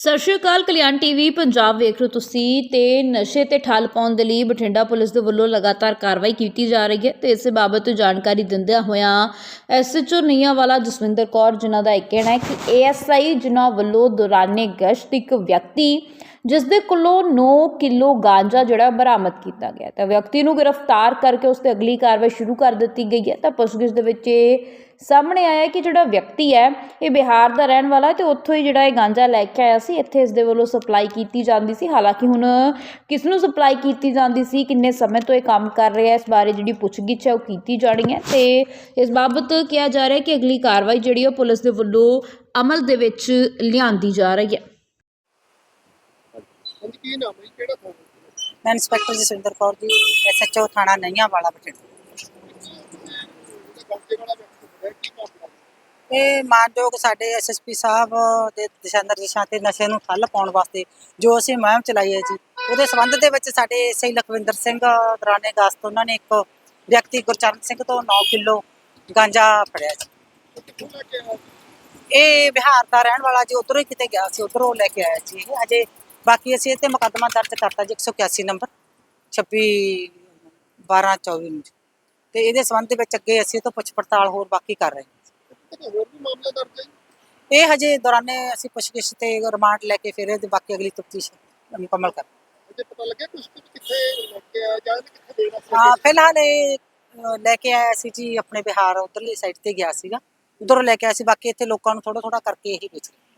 ਸਤਿ ਸ਼੍ਰੀ ਅਕਾਲ, ਕਲਿਆਣ ਟੀਵੀ, ਪੰਜਾਬ ਵੇਖ ਰਹੇ ਹੋ ਤੁਸੀਂ ਤੇ ਨਸ਼ੇ ਤੇ ਠੱਲ ਪਾਉਣ ਦੇ ਲਈ ਬਠਿੰਡਾ ਪੁਲਿਸ ਦੇ ਵੱਲੋਂ ਲਗਾਤਾਰ ਕਾਰਵਾਈ ਕੀਤੀ ਜਾ ਰਹੀ ਹੈ ਤੇ ਇਸ ਬਾਬਤ ਜਾਣਕਾਰੀ ਦਿੰਦਿਆਂ ਹੋਇਆਂ ਐਸਐਚਓ ਨੀਆਂ ਵਾਲਾ ਜਸਵਿੰਦਰ ਕੌਰ, ਜਿਨ੍ਹਾਂ ਦਾ ਇਹ ਕਹਿਣਾ ਹੈ ਕਿ ਏਐਸਆਈ ਜਿਨ੍ਹਾਂ ਵੱਲੋਂ ਦੌਰਾਨੇ ਗਸ਼ਤ ਇੱਕ ਵਿਅਕਤੀ ਜਿਸ ਦੇ ਕੋਲੋਂ 9 ਕਿਲੋ ਗਾਂਜਾ ਜਿਹੜਾ ਬਰਾਮਦ ਕੀਤਾ ਗਿਆ ਤਾਂ ਵਿਅਕਤੀ ਨੂੰ ਗ੍ਰਿਫਤਾਰ ਕਰਕੇ ਉਸ ਤੇ ਅਗਲੀ ਕਾਰਵਾਈ ਸ਼ੁਰੂ ਕਰ ਦਿੱਤੀ ਗਈ ਹੈ। ਤਾਂ ਪੁੱਛਗਿੱਛ ਦੇ ਵਿੱਚ ਇਹ ਸਾਹਮਣੇ ਆਇਆ ਕਿ ਜਿਹੜਾ ਵਿਅਕਤੀ ਹੈ, ਇਹ ਬਿਹਾਰ ਦਾ ਰਹਿਣ ਵਾਲਾ ਹੈ ਤੇ ਉੱਥੋਂ ਹੀ ਜਿਹੜਾ ਇਹ ਗਾਂਜਾ ਲੈ ਕੇ ਆਇਆ ਸੀ। ਇੱਥੇ ਇਸ ਦੇ ਵੱਲੋਂ ਸਪਲਾਈ ਕੀਤੀ ਜਾਂਦੀ ਸੀ। ਹਾਲਾਂਕਿ ਹੁਣ ਕਿਸ ਨੂੰ ਸਪਲਾਈ ਕੀਤੀ ਜਾਂਦੀ ਸੀ, ਕਿੰਨੇ ਸਮੇਂ ਤੋਂ ਇਹ ਕੰਮ ਕਰ ਰਿਹਾ ਹੈ, ਇਸ ਬਾਰੇ ਜਿਹੜੀ ਪੁੱਛਗਿੱਛ ਹੈ ਉਹ ਕੀਤੀ ਜਾਣੀ ਹੈ। ਤੇ ਇਸ ਬਾਬਤ ਕਿਹਾ ਜਾ ਰਿਹਾ ਕਿ ਅਗਲੀ ਕਾਰਵਾਈ ਜਿਹੜੀ ਉਹ ਪੁਲਿਸ ਦੇ ਵੱਲੋਂ ਅਮਲ ਦੇ ਵਿੱਚ ਲਿਆਂਦੀ ਜਾ ਰਹੀ ਹੈ। ਹਾਂਜੀ ਕੀ ਨਾਮ ਹੈ ਜੀ? ਕਿਹੜਾ ਥਾਣਾ? ਮੈਂ ਇੰਸਪੈਕਟਰ ਜਸਵਿੰਦਰ ਕੌਰ ਜੀ ਐਸਐਚਓ ਥਾਣਾ ਨਈਆਂ ਵਾਲਾ ਬਠਿੰਡਾ। ਉਹਦਾ ਕਬਜ਼ੇ ਵਾਲਾ ਵਿਅਕਤੀ ਹੈ ਕੀ ਕੰਮ ਕਰਦਾ? ਇਹ ਮਾਨਯੋਗ ਸਾਡੇ ਐਸਐਸਪੀ ਸਾਹਿਬ ਦੇ ਦਿਸ਼ਾ ਨਿਰਦੇਸ਼ਾਂ ਤੇ ਨਸ਼ੇ ਨੂੰ ਠੱਲ ਪਾਉਣ ਵਾਸਤੇ ਜੋ ਅਸੀਂ ਮੁਹਿੰਮ ਚਲਾਈ ਹੈ ਜੀ ਉਹਦੇ ਸੰਬੰਧ ਦੇ ਵਿੱਚ ਸਾਡੇ ਐਸਆਈ ਲਖਵਿੰਦਰ ਸਿੰਘ ਦਰਾਨੇ ਗਸਤ ਉਹਨਾਂ ਨੇ ਇੱਕ ਵਿਅਕਤੀ ਗੁਰਚਰਨ ਸਿੰਘ ਤੋਂ 9 ਕਿਲੋ ਗਾਂਜਾ ਫੜਿਆ ਜੀ। ਉਹ ਕਿੱਥੋਂ ਲੈ ਕੇ ਆਇਆ? ਇਹ ਬਿਹਾਰ ਦਾ ਰਹਿਣ ਵਾਲਾ ਜੀ ਉਧਰੋਂ ਹੀ ਕਿਤੇ ਗਿਆ ਸੀ ਉਧਰੋਂ ਲੈ ਕੇ ਆਇਆ ਜੀ। ਇਹ ਅਜੇ ਬਾਕੀ ਅਸੀਂ ਇਹ ਤੇ ਮੁਕੱਦਮਾ ਦਰਜ ਕਰਤਾ ਜੀ 181 ਨੰਬਰ 26 12 24 ਨੂੰ। ਤੇ ਇਹਦੇ ਸੰਬੰਧ ਵਿੱਚ ਅੱਗੇ ਅਸੀਂ ਤੋਂ ਪੁੱਛ ਪੜਤਾਲ ਹੋਰ ਬਾਕੀ ਕਰ ਰਹੇ ਹਾਂ। ਤੇ ਹੋਰ ਵੀ ਮਾਮਲੇ ਦਰਜ ਹੈ ਇਹ ਹਜੇ ਦੌਰਾਨੇ ਅਸੀਂ ਪੁੱਛਗਿੱਛ ਤੇ ਰਿਮਾਂਡ ਲੈ ਕੇ ਫਿਰ ਇਹਦੇ ਬਾਕੀ ਅਗਲੀ ਤਫਤੀਸ਼ ਮੁਕੰਮਲ ਕਰ। ਅਜੇ ਪਤਾ ਲੱਗਿਆ ਕੁਝ ਕੁਝ ਕਿੱਥੇ ਲੈ ਕੇ ਆਇਆ ਜਾਂ ਇਹਨੇ ਕਿੱਥੇ ਦੇਣਾ ਸੀ? ਹਾਂ ਫਿਲਹਾਲ ਇਹ ਲੈ ਕੇ ਆਇਆ ਸੀ ਜੀ ਆਪਣੇ ਬਿਹਾਰ ਉਧਰਲੀ ਸਾਈਡ ਤੇ ਗਿਆ ਸੀਗਾ। ਉਧਰੋਂ ਲੈ ਕੇ ਆਇਆ ਸੀ ਬਾਕੀ ਇੱਥੇ ਲੋਕਾਂ ਨੂੰ ਥੋੜਾ ਥੋੜਾ ਕਰਕੇ ਇਹੀ ਵੇਚ ਰਿਹਾ